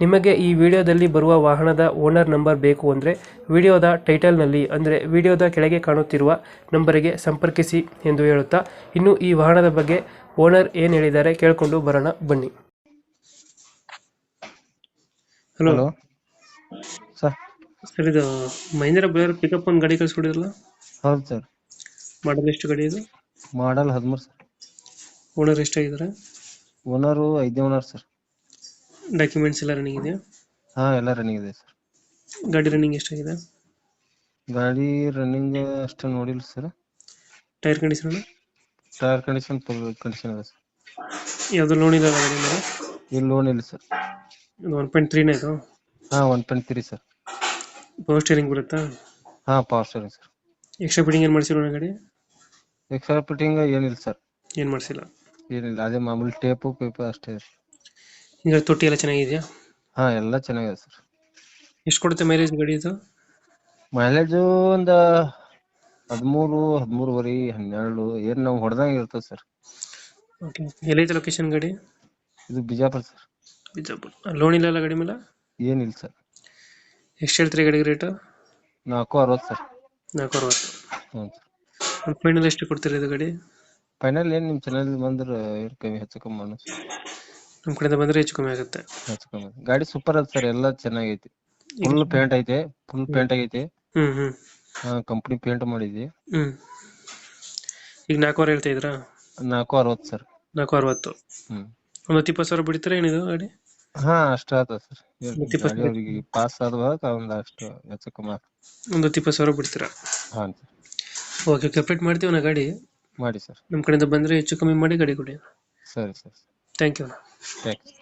ನಿಮಗೆ ಈ ವಿಡಿಯೋದಲ್ಲಿ ಬರುವ ವಾಹನದ ಓನರ್ ನಂಬರ್ ಬೇಕು ಅಂದರೆ ವಿಡಿಯೋದ ಟೈಟಲ್ನಲ್ಲಿ ಅಂದರೆ ವಿಡಿಯೋದ ಕೆಳಗೆ ಕಾಣುತ್ತಿರುವ ನಂಬರಿಗೆ ಸಂಪರ್ಕಿಸಿ ಎಂದು ಹೇಳುತ್ತಾ ಇನ್ನು ಈ ವಾಹನದ ಬಗ್ಗೆ ಓನರ್ ಏನು ಹೇಳಿದ್ದಾರೆ ಕೇಳಿಕೊಂಡು ಬರೋಣ ಬನ್ನಿ. ಹಲೋ ಹಲೋ ಸರ್ ಸರ್ ಇದು ಮಹೇಂದ್ರ ಬಲೇರ್ ಪಿಕಪ್ ಒಂದು ಗಾಡಿ ಕಳಿಸ್ಕೊಡಿದ್ರಲ್ಲ? ಹೌದು ಸರ್ ಮಾಡಲ್ ಎಷ್ಟು ಗಾಡಿ ಇದು? ಮಾಡಲ್ ಹದಿಮೂರು ಸರ್ ಓನರ್ ಎಷ್ಟಾಗಿದ್ದಾರೆ? ಓನರು ಐದನೇ ಓನರ್ ಸರ್ ಡಾಕ್ಯುಮೆಂಟ್ಸ್ ಎಲ್ಲ ರನ್ನಿಂಗ್ ಇದೆಯಾ? ಹಾ ಎಲ್ಲ ರನ್ನಿಂಗ್ ಇದೆ ಸರ್. ಗಾಡಿ ರನ್ನಿಂಗ್ ಎಷ್ಟಾಗಿದೆ? ಗಾಡಿ ರನ್ನಿಂಗ್ ಅಷ್ಟು ನೋಡಿಲ್ಲ sir. Tyre condition tyre condition condition ಇದೆ ಸರ್. ಯಾವುದು ಲೋನ್ ಇಲ್ಲ ಗಾಡಿ ಮೇಲೆ ಇಲ್ಲಿ ಲೋನ್ ಇಲ್ಲ ಸರ್. ಇದು ಒನ್ ಪಾಯಿಂಟ್ ತ್ರೀನೇ ಇದು? ಹಾ one point three sir. Power steering ಬರುತ್ತಾ? ಹಾ power steering sir. Extra fitting ಏನು ಮಾಡಿಸಿರೋ ಗಾಡಿ? ಎಕ್ಸ್ಟ್ರಾ ಫಿಟ್ಟಿಂಗ್ ಏನಿಲ್ಲ ಸರ್. ಏನು ಮಾಡಿಸಿಲ್ಲ? ಏನಿಲ್ಲ ಅದೇ ಮಾಮೂಲಿ ಟೇಪು ಪೇಪರ್ ಅಷ್ಟೇ ಈಗ ತೊಟ್ಟಿ ಎಲ್ಲ ಚೆನ್ನಾಗಿದೆಯಾ? ಹಾ ಎಲ್ಲ ಚೆನ್ನಾಗಿದೆ ಸರ್. ಎಷ್ಟು ಕೊಡುತ್ತೆ ಮೈಲೇಜ್ ಗಾಡಿ ಇದು? ಮೈಲೇಜು ಒಂದು ಹದಿಮೂರು ಹದಿಮೂರುವರೆ ಹನ್ನೆರಡು ಏನು ನಾವು ಹೊಡೆದಂಗೆ ಇರ್ತದೆ ಸರ್. ಓಕೆ ಎಲ್ಲೈತೆ ಲೊಕೇಶನ್ ಗಾಡಿ? ಇದು ಬಿಜಾಪುರ ಸರ್. ಬಿಜಾಪುರ. ಲೋನ್ ಇಲ್ಲ ಅಲ್ಲ ಗಾಡಿ ಮೇಲೆ? ಏನಿಲ್ಲ ಸರ್. ಎಷ್ಟು ಹೇಳ್ತೀರಿ ಗಾಡಿಗೆ ರೇಟು ನಾಲ್ಕು ಅರವತ್ತು ಸರ್. ನಾಲ್ಕು ಅರವತ್ತು. ಹ್ಞೂ ಸರ್. ಫೈನಲ್ ಎಷ್ಟು ಕೊಡ್ತೀರಿ ಇದು ಗಾಡಿ? ಫೈನಲ್ ಏನು ನಿಮ್ಮ ಚಾನಲ್ ಬಂದ್ರೆ ಏನು ಕಮ್ಮಿ ಹೆಚ್ಚು ಕಮ್ಮಿ ಮಾಡು ನಮ್ಮ ಕಡೆಯಿಂದ ಬಂದ್ರೆ ಹೆಚ್ಚು ಕಮ್ಮಿ ಆಗುತ್ತೆ. ಗಾಡಿ ಸೂಪರ್ ಅದ ಸರ್ ಎಲ್ಲ ಚೆನ್ನಾಗೈತಿ. ಫುಲ್ ಪೇಂಟ್ ಐತೆ ಫುಲ್ ಪೇಂಟ್ ಆಗೈತಿ. ಹ್ಮ್ ಹ್ಮ್. ಕಂಪ್ನಿ ಪೇಂಟ್ ಮಾಡಿದ್ವಿ. ಹ್ಮ್. ಈಗ ನಾಲ್ಕೂವರೆ ಹೇಳ್ತಾ ಇದ್ರಾ ನಾಲ್ಕು ಅರವತ್ತು ಸರ್ ನಾಲ್ಕು ಅರವತ್ತು ಹ್ಮ್. ಒಂದು ಹತ್ತು ಇಪ್ಪತ್ತು ಸಾವಿರ ಬಿಡ್ತೀರಾ ಏನಿದು ಗಾಡಿ? ಹಾ ಅಷ್ಟ ಆತ ಸರ್ ಮತ್ತೆ ಇಪ್ಪತ್ತು ಗಾಡಿ ಅವ್ರಿಗೆ ಪಾಸ್ ಆದ್ವಾಗ ಒಂದ್ ಅಷ್ಟು ಹೆಚ್ಚು ಕಮ್ಮಿ ಆತ ಒಂದು ಹತ್ತು ಇಪ್ಪತ್ತು ಸಾವಿರ ಬಿಡ್ತೀರ? ಹಾ ಸರ್ ಓಕೆ ಕಂಪ್ಲೀಟ್ ಮಾಡ್ತೀವಿ ನಾ ಗಾಡಿ? ಮಾಡಿ ಸರ್ ನಮ್ಮ ಕಡೆಯಿಂದ ಬಂದ್ರೆ ಹೆಚ್ಚು ಕಮ್ಮಿ ಮಾಡಿ ಗಾಡಿ ಕೊಡಿ. ಸರಿ ಸರ್. thank you. Thanks